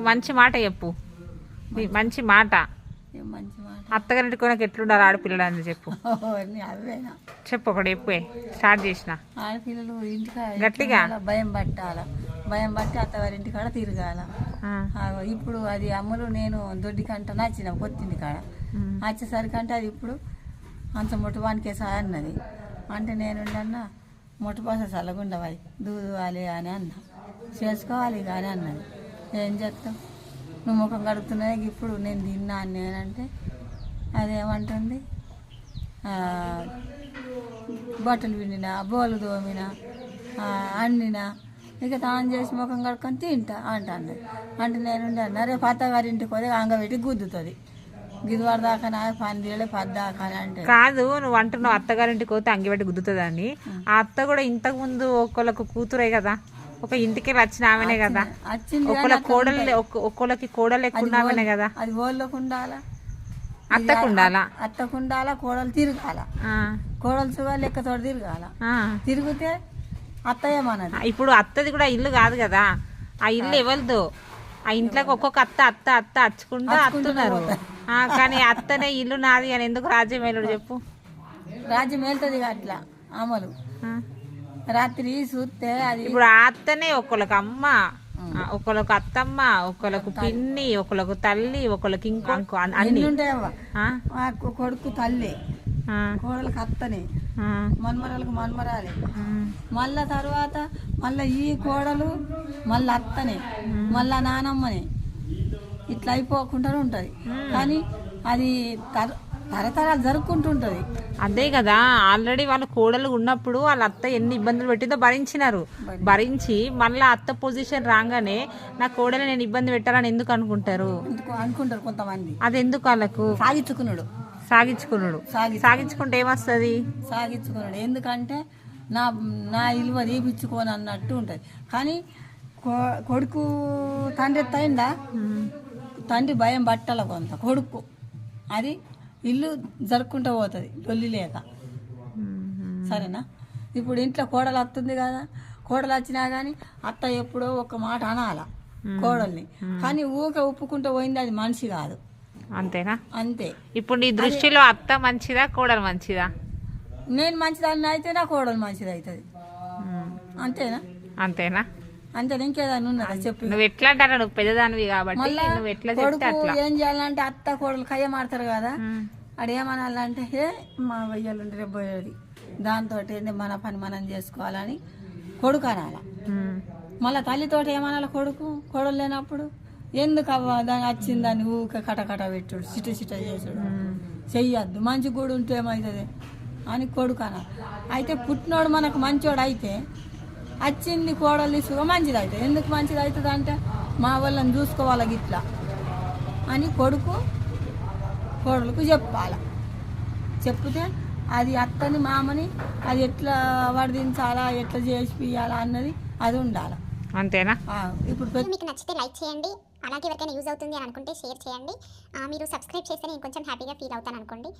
ఒక మంచి మాట చెప్పు. నీ మంచి మాట. ఏం మంచి మాట? అత్తగారింటి కొనకు ఎట్లుండాలి ఆడపిల్లడు అని చెప్పు. అవన్నీ అవేనా చెప్పు ఒకటి చెప్పే స్టార్ట్ చేసిన. ఆడపిల్లలు ఇంటికాడ గట్టిగా? ఎట్లుండాలా? భయం పట్టాల? భయం పట్టి అత్తవారింటి కాడ తిరగాల? ఆ, ఆగో ఇప్పుడు అది అమ్ములు నేను దొడ్డి కంట నచ్చిన కొత్తింది కాడ. ఉమ్, వచ్చేసరికి అంటే అది ఇప్పుడు అంత ముట్టువానికే సార్ అన్నది. అంటే నేను అన్న ముట్టుపాస చల్లగుండవాలి దూదువాలి అని అన్న. చేసుకోవాలి కానీ అన్నది. ఏం చేస్తాం? నువ్వు ముఖం కడుగుతున్నాయి ఇప్పుడు నేను తిన్నా నేనంటే అదేమంటుంది? బట్టలు పిండినా బోలు తోమినా ఆ, అండినా ఇక తాను చేసి ముఖం కడుక్కొని తింటా అంట అన్నది అంటే నేను అన్న రేపు అత్తగారింటికి పోతే అంగబెట్టి గుద్దుతుంది. గిదివాడు దాకా నా పని తీయలే పది దాకా అని అంటే. కాదు నువ్వు అంటున్నావు అత్తగారింటికి పోతే అంగిపెట్టి గుద్దుతుందని. ఆ. అత్త కూడా ఇంతకు ముందు ఒకళ్ళకు కూతురే కదా. ఒక ఇంటికి వచ్చిన ఆమెనే కదా. ఒకళ్ళ కోడలు ఉంటది. ఒక్క- ఒక్కొక్కరికి కోడలు ఎక్కువ ఆమెనే కదా. అది ఓళ్ళకు ఉండాలా? అత్తకు ఉండాలా? అత్తకు ఉండాలా? కోడలు తిరగాల. కోడలు సుగా లెక్కతో తిరగాల. ఆ. తిరిగితే అత్తయ్యమన్నది ఇప్పుడు అత్తది కూడా ఇల్లు కాదు కదా. ఆ ఇల్లు ఎవరిదో? ఆ ఇంట్లోకి ఒక్కొక్క అత్త అత్త అత్త అచ్చుకుంటూ అత్తున్నారు. కానీ అత్తనే ఇల్లు నాది అని ఎందుకు రాజ్యం చెప్పు? రాజ్యం వెళ్తుంది అట్లా. అమలు. రాత్రి చూస్తే అది ఇప్పుడు అత్తనే ఒకళ్ళకి అమ్మ ఒకళ్ళకు అత్తమ్మ ఒకళ్ళకు పిన్ని ఒకళ్ళకు తల్లి ఒకళ్ళకి ఇంకో ఇంకో అన్- అన్ని. కొడుకు తల్లి. కోడలకు అత్తనే మన్మరాలకు మన్మరాలే. మళ్ళా తర్వాత మళ్ళా ఈ కోడలు మళ్ళీ అత్తనే మళ్ళా నానమ్మనే. ఇట్లా అయిపోకుండా ఉంటుంది. కానీ అది తరతరాలు జరుపుకుంటుంటుంది. అదే కదా ఆల్రెడీ వాళ్ళ కోడలు ఉన్నప్పుడు వాళ్ళ అత్త ఎన్ని ఇబ్బందులు పెట్టిందో భరించినారు. భరించి మళ్ళీ అత్త పొజిషన్ రాగానే నా కోడలు నేను ఇబ్బంది పెట్టాలని ఎందుకు అనుకుంటారు? అనుకుంటారు కొంతమంది. అది ఎందుకు వాళ్ళకు? సాగించుకున్నాడు. సాగించుకున్నాడు. సాగి సాగించుకుంటే ఏమొస్తుంది? సాగించుకున్నాడు. ఎందుకంటే నా నా ఇలువ తీపిచ్చుకోని అన్నట్టు ఉంటుంది. కానీ కొడుకు తండ్రి ఎత్తయిందా తండ్రి భయం పట్టాల కొంత. కొడుకు. అది ఇల్లు జరుపుకుంటూ పోతుంది లొల్లి లేక. సరేనా? ఇప్పుడు ఇంట్లో కోడలు వస్తుంది కదా కోడలు వచ్చినా కానీ అత్త ఎప్పుడో ఒక మాట అనాల కోడల్ని. కానీ ఊకే ఒప్పుకుంటూ పోయింది అది మనిషి కాదు. అంతేనా? అంతే. ఇప్పుడు నీ దృష్టిలో అత్త మంచిదా కోడలు మంచిదా? నేను మంచిదాన్ని అయితే నా కోడలు మంచిది అవుతుంది అంతేనా? అంతేనా? అంతే ఇంకేదాన్ని ఉన్నదా? చెప్పు. నువ్వు ఎట్లా అంటారా నువ్వు పెద్దదానివి కాబట్టి మళ్ళా నువ్వు ఎట్లా చెప్తే కొడుకు అట్లా. ఏం చేయాలంటే అత్త కోడలు కయ్య మాడతారు కదా ఉమ్, అడు ఏమనాలంటే హే మా వయ్యాలు రేపు పోయేది. దాంతో మన పని మనం చేసుకోవాలని కొడుకు అనాల. ఉమ్, మళ్ళీ తల్లితోటి ఏమనాలి కొడుకు? కొడలు లేనప్పుడు ఎందుకు అవ్వ దాని వచ్చింది దాన్ని ఊక కటకట పెట్టుడు సిట సిట చేసుడు. చెయ్యొద్దు మంచి కూడా ఉంటే ఏమవుతుంది అని కొడుకు అనాలి. అయితే పుట్టినోడు మనకు మంచోడు అయితే వచ్చింది కోడలు తీసుకు మంచిది అవుతుంది ఎందుకు మంచిది అవుతుంది అంటే మా వాళ్ళని చూసుకోవాలి ఇట్లా అని కొడుకు కోడలకు చెప్పాలి. చెప్తే అది అత్తని మామని అది ఎట్లా వడిదించాలా ఎట్లా చేసి పియాలా అన్నది అది ఉండాలి. అంతేనా? ఆ, ఇప్పుడు మీకు నచ్చితే లైక్ చేయండి. అలాగే ఎవరికైనా యూజ్ అవుతుంది అని అనుకుంటే షేర్ చేయండి. ఆ, మీరు సబ్స్క్రైబ్ చేస్తే నేను కొంచెం హ్యాపీగా ఫీల్ అవుతాను అనుకోండి